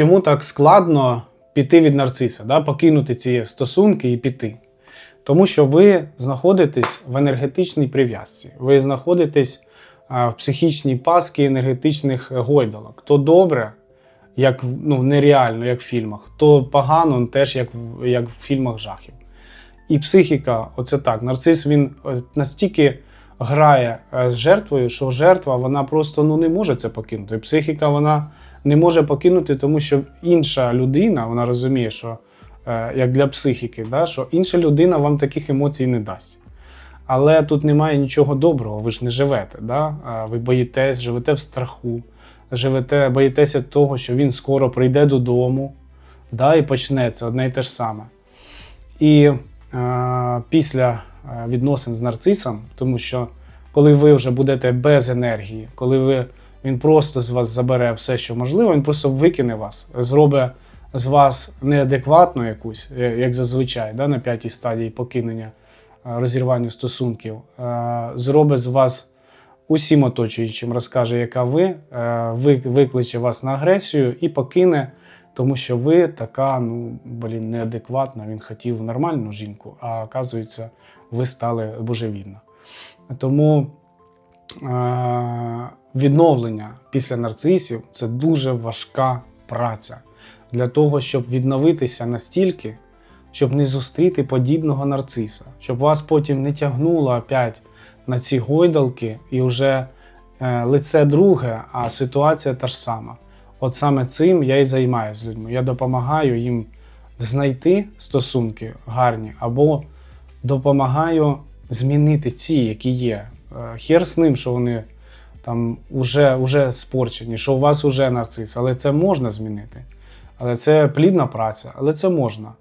чому так складно піти від нарциса, да? покинути ці стосунки і піти? Тому що ви знаходитесь в енергетичній прив'язці, ви знаходитесь в психічній паскі енергетичних гойдалок. То добре, як ну, нереально, як в фільмах, то погано, теж як, як в фільмах жахів. І психіка, оце так. Нарцис він е, настільки грає е, з жертвою, що жертва вона просто ну, не може це покинути. Психіка вона не може покинути, тому що інша людина, вона розуміє, що е, як для психіки, да, що інша людина вам таких емоцій не дасть. Але тут немає нічого доброго, ви ж не живете. Да? Ви боїтесь, живете в страху, живете, боїтеся того, що він скоро прийде додому, да, і почнеться одне і те ж саме. І е, після відносин з нарцисом, тому що коли ви вже будете без енергії, коли ви, він просто з вас забере все, що можливо, він просто викине вас, зробить з вас неадекватну якусь, е, як зазвичай, да, на п'ятій стадії покинення е, розірвання стосунків, е, зробить з вас усім оточуючим, розкаже, яка е, ви- викличе вас на агресію і покине, тому що ви така, ну, блін, неадекватна. Він хотів нормальну жінку, а оказується, ви стали божевільна. Тому е, відновлення після нарцисів це дуже важка праця для того, щоб відновитися настільки, щоб не зустріти подібного нарциса, щоб вас потім не тягнуло опять на ці гойдалки і вже е, лице друге, а ситуація та ж сама. От саме цим я і займаюся з людьми. Я допомагаю їм знайти стосунки гарні або допомагаю змінити ці, які є. Е, Хер з ним, що вони там уже, уже спорчені, що у вас уже нарцис, але це можна змінити. Але це плідна праця, але це можна.